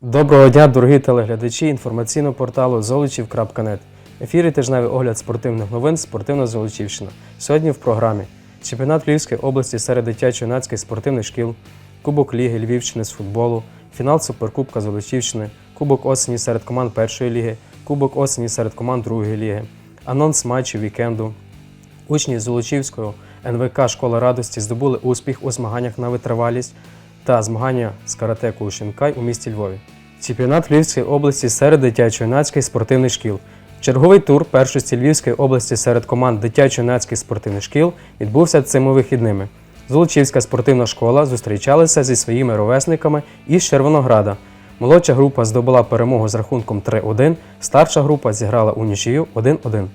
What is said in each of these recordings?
Доброго дня, дорогі телеглядачі інформаційного порталу Золочів.нет. Ефірі тижневий огляд спортивних новин Спортивна Золочівщина. Сьогодні в програмі Чемпіонат Львівської області серед дитячо-юнацьких спортивних шкіл, Кубок Ліги Львівщини з футболу, фінал Суперкубка Золочівщини, Кубок осені серед команд першої ліги, Кубок осені серед команд другої ліги, анонс матчів вікенду, Учні Золочівського НВК Школа радості здобули успіх у змаганнях на витривалість та змагання з карате Кушинкай у місті Львові. Чемпіонат Львівської області серед дитячо-юнацьких спортивних шкіл. Черговий тур першості Львівської області серед команд дитячо-юнацьких спортивних шкіл відбувся цими вихідними. Золочівська спортивна школа зустрічалася зі своїми ровесниками із Червонограда. Молодша група здобула перемогу з рахунком 3-1, старша група зіграла у нічию 1-1.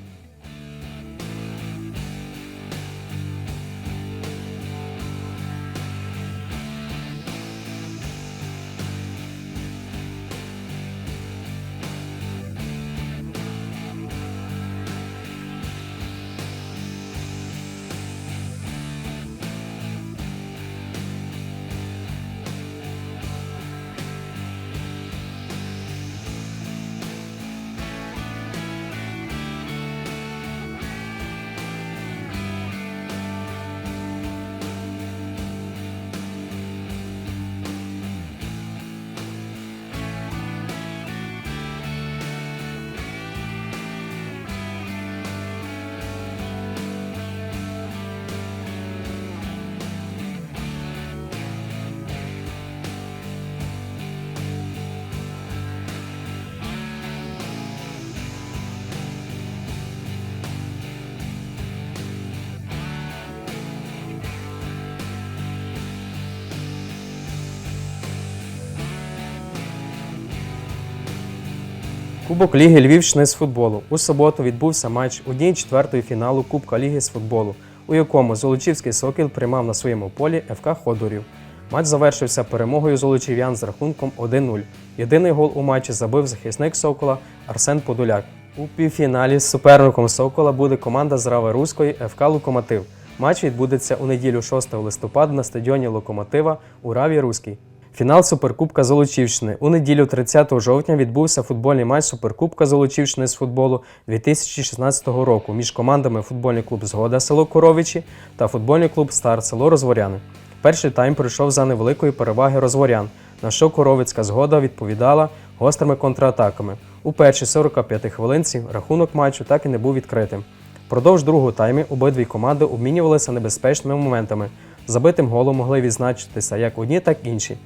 Кубок Ліги Львівщини з футболу. У суботу відбувся матч однієї четвертої фіналу Кубка Ліги з футболу, у якому Золочівський Сокіл приймав на своєму полі ФК Ходорів. Матч завершився перемогою золочів'ян з рахунком 1-0. Єдиний гол у матчі забив захисник Сокола Арсен Подоляк. У півфіналі з суперником Сокола буде команда з Рави Руської ФК Локомотив. Матч відбудеться у неділю 6 листопада на стадіоні Локомотива у Раві Руській. Фінал Суперкубка Золочівщини. У неділю 30 жовтня відбувся футбольний матч Суперкубка Золочівщини з футболу 2016 року між командами футбольний клуб Згода село Коровичі та футбольний клуб Стар село Розворяни. Перший тайм пройшов за невеликої переваги розворян, на що Коровицька згода відповідала гострими контратаками. У першій 45 хвилинці рахунок матчу так і не був відкритим. Впродовж другого таймі обидві команди обмінювалися небезпечними моментами. Забитим голом могли відзначитися як одні, так і інші.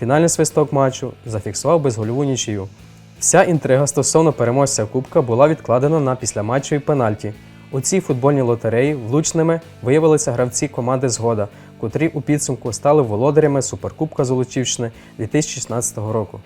Фінальний свисток матчу зафіксував безгольову нічию. Вся інтрига стосовно переможця Кубка була відкладена на післяматчеві пенальті. У цій футбольній лотереї влучними виявилися гравці команди Згода, котрі у підсумку стали володарями Суперкубка Золочівщини 2016 року.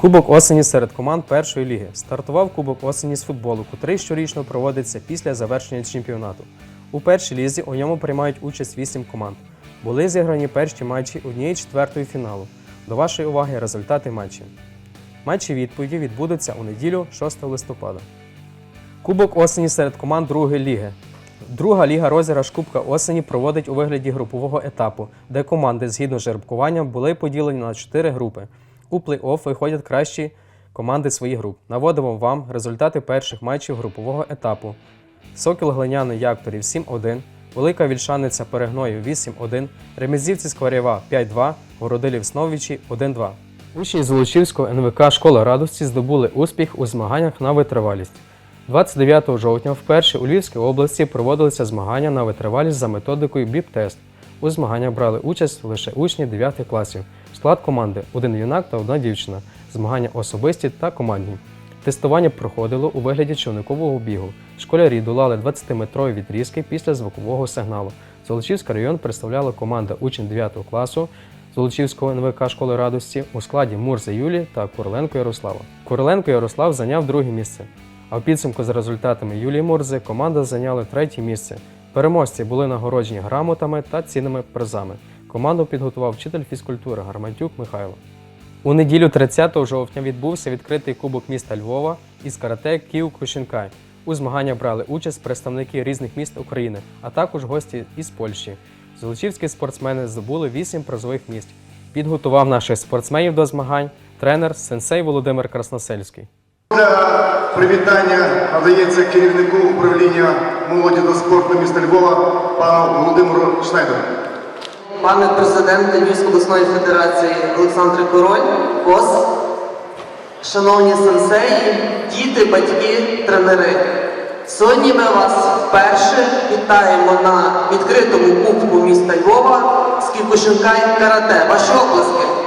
Кубок осені серед команд першої ліги. Стартував Кубок осені з футболу, котрий щорічно проводиться після завершення чемпіонату. У першій лізі у ньому приймають участь 8 команд. Були зіграні перші матчі однієї четвертої фіналу. До вашої уваги результати матчів. Матчі відповіді відбудуться у неділю 6 листопада. Кубок осені серед команд другої ліги. Друга ліга розіграш Кубка осені проводить у вигляді групового етапу, де команди згідно з жеребкуванням були поділені на 4 групи. У плей-офф виходять кращі команди своїх груп. Наводимо вам результати перших матчів групового етапу. Сокіл Глиняний Якторів 7-1, Велика Вільшаниця Перегною 8-1, Ремезівці Скварєва 5-2, Городилів Сновічі 1-2. Учні Золочівського НВК Школа радості здобули успіх у змаганнях на витривалість. 29 жовтня вперше у Львівській області проводилися змагання на витривалість за методикою БІП-тест. У змаганнях брали участь лише учні 9 класів. Склад команди один юнак та одна дівчина. Змагання особисті та командні. Тестування проходило у вигляді човникового бігу. Школярі долали 20-метрові відрізки після звукового сигналу. Золочівський район представляла команда учнів 9 класу Золочівського НВК школи радості у складі Мурзи Юлі та Куриленко Ярослава. Куриленко Ярослав зайняв друге місце. А в підсумку за результатами Юлії Мурзи команда зайняла третє місце. Переможці були нагороджені грамотами та цінними призами. Команду підготував вчитель фізкультури Гарматюк Михайло. У неділю 30 жовтня відбувся відкритий кубок міста Львова із карате Київ Кушінкай. У змаганнях брали участь представники різних міст України, а також гості із Польщі. Золочівські спортсмени здобули 8 призових місць. Підготував наших спортсменів до змагань тренер сенсей Володимир Красносельський. Для привітання надається керівнику управління молоді та спорту міста Львова пану Володимиру Шнайдеру. Пане президенте Львівської обласної федерації Олександр Король, КОС, шановні сенсеї, діти, батьки, тренери. Сьогодні ми вас вперше вітаємо на відкритому кубку міста Львова з і карате. Ваші оплески.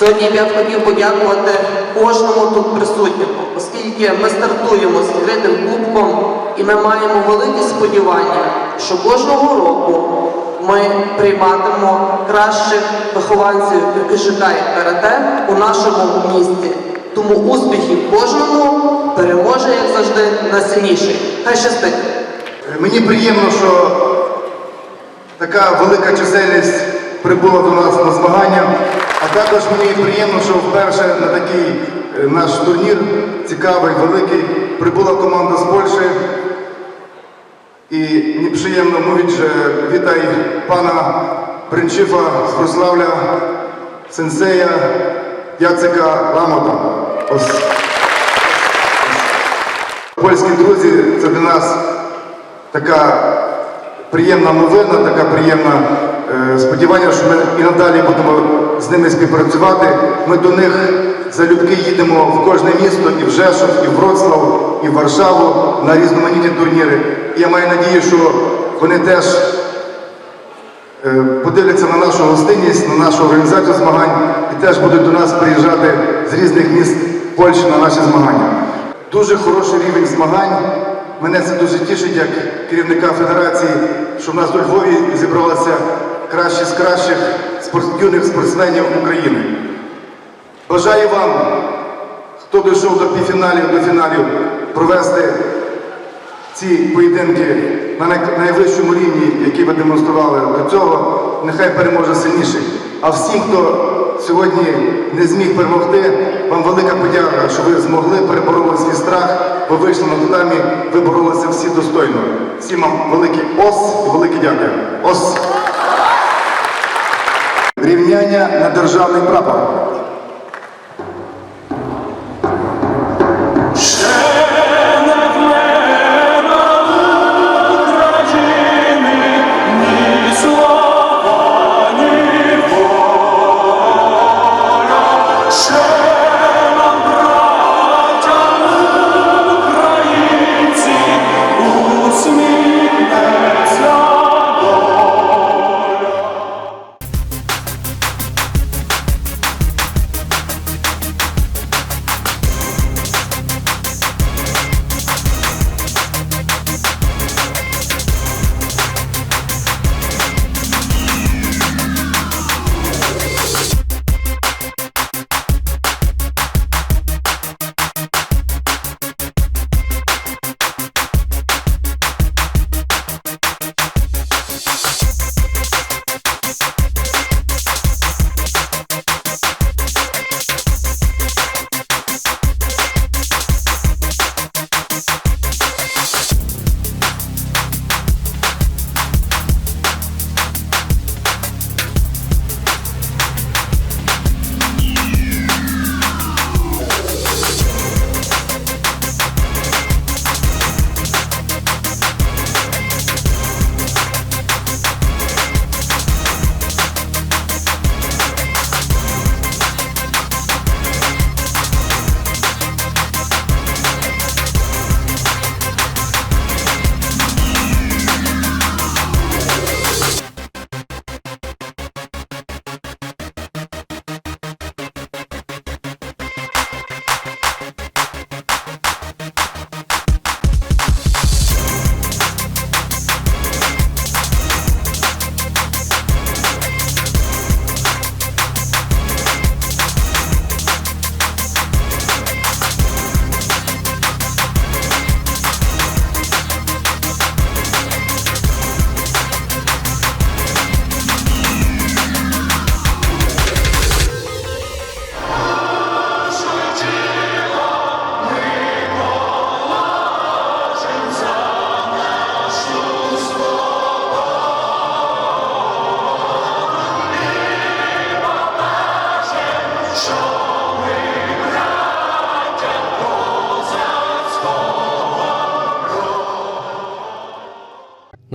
Сьогодні я б хотів подякувати кожному тут присутньому, оскільки ми стартуємо з відкритим кубком і ми маємо великі сподівання, що кожного року ми прийматимемо кращих вихованців КШК і карате у нашому місті. Тому успіхів кожному переможе, як завжди, найсильніший. Хай щастить! Мені приємно, що така велика чисельність прибула до нас на змагання. А також мені приємно, що вперше на такий е, наш турнір цікавий, великий, прибула команда з Польщі. І мені приємно mówić, że witaj pana Бринчифа з Вроцлавля, сенсея Яцика Ламота. Польські друзі, це для нас така приємна новина, така приємна е, сподівання, що ми і надалі будемо з ними співпрацювати. Ми до них залюбки їдемо в кожне місто, і в Жешов, і в Вроцлав, і в Варшаву на різноманітні турніри. І я маю надію, що вони теж е, подивляться на нашу гостинність, на нашу організацію змагань і теж будуть до нас приїжджати з різних міст Польщі на наші змагання. Дуже хороший рівень змагань. Мене це дуже тішить як керівника федерації, що в нас у Львові зібралися кращі з кращих юних спортсменів України. Бажаю вам, хто дійшов до півфіналів, до фіналів, провести ці поєдинки на найвищому рівні, який ви демонстрували до цього, нехай переможе сильніший. А всім, хто сьогодні не зміг перемогти, вам велика подяка, що ви змогли перебороли свій страх, ви вийшли на татамі, ви боролися всі достойно. Всім вам великий ос і велике дякую. Ос. Рівняння на державний прапор.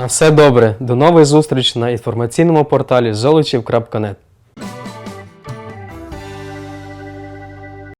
На все добре. До нових зустріч на інформаційному порталі золочів.нет.